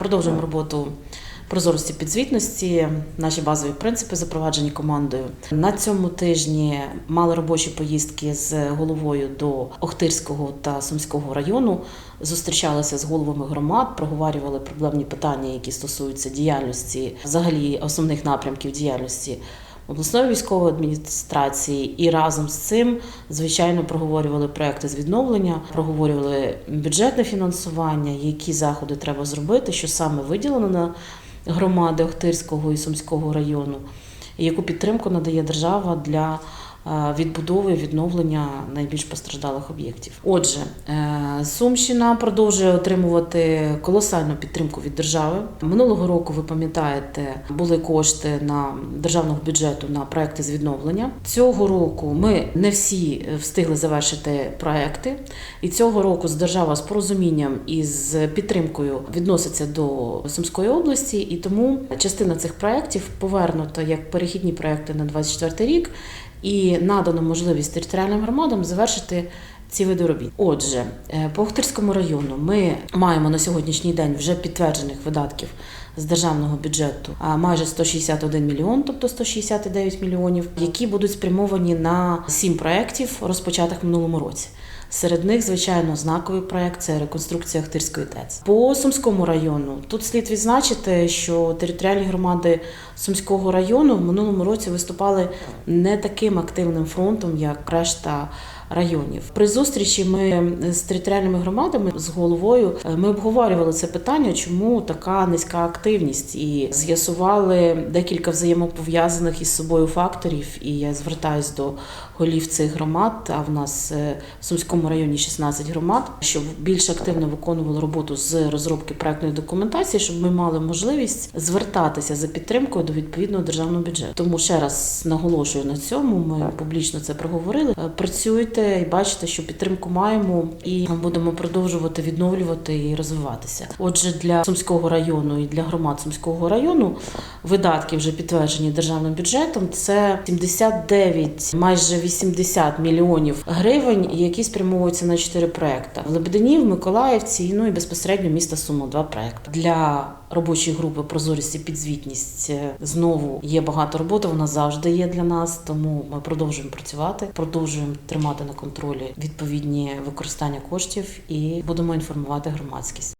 Продовжуємо роботу прозорості підзвітності, наші базові принципи запроваджені командою. На цьому тижні мали робочі поїздки з головою до Охтирського та Сумського району. Зустрічалися з головами громад, проговорювали проблемні питання, які стосуються діяльності, взагалі основних напрямків діяльності обласної військової адміністрації, і разом з цим, звичайно, проговорювали проекти з відновлення, проговорювали бюджетне фінансування, які заходи треба зробити, що саме виділено на громади Охтирського і Сумського району, і яку підтримку надає держава для відбудови відновлення найбільш постраждалих об'єктів. Отже, е, Сумщина продовжує отримувати колосальну підтримку від держави. Минулого року, ви пам'ятаєте, були кошти на державного бюджету на проекти з відновлення. Цього року ми не всі встигли завершити проекти, і цього року з держава з порозумінням і з підтримкою відноситься до Сумської області, і тому частина цих проєктів повернута як перехідні проекти на 24 рік, і надано можливість територіальним громадам завершити. Ці види робіт. Отже, е, по Охтирському району ми маємо на сьогоднішній день вже підтверджених видатків з державного бюджету а майже 161 мільйон, тобто 169 мільйонів, які будуть спрямовані на сім проєктів, розпочатих в минулому році. Серед них, звичайно, знаковий проект це реконструкція Ахтирської ТЕЦ. По Сумському району тут слід відзначити, що територіальні громади Сумського району в минулому році виступали не таким активним фронтом, як решта районів. При зустрічі ми з територіальними громадами з головою е, ми обговорювали це питання, чому така низька активність, і з'ясували декілька взаємопов'язаних із собою факторів. І я звертаюсь до голів цих громад. А в нас е, в Сумському районі 16 громад, щоб більш активно виконували роботу з розробки проектної документації, щоб ми мали можливість звертатися за підтримкою до відповідного державного бюджету. Тому ще раз наголошую на цьому. Ми публічно це проговорили. Е, Працюйте і бачите, що підтримку маємо, і будемо продовжувати відновлювати і розвиватися. Отже, для Сумського району і для громад Сумського району видатки вже підтверджені державним бюджетом. Це 79, майже 80 мільйонів гривень, які спрямовуються на чотири проекти: в Лебедині, в Миколаївці, ну і безпосередньо міста Суми. Два проекти для робочої групи прозорість і підзвітність знову є багато роботи. Вона завжди є для нас, тому ми продовжуємо працювати, продовжуємо тримати на контролі відповідні використання коштів і будемо інформувати громадськість.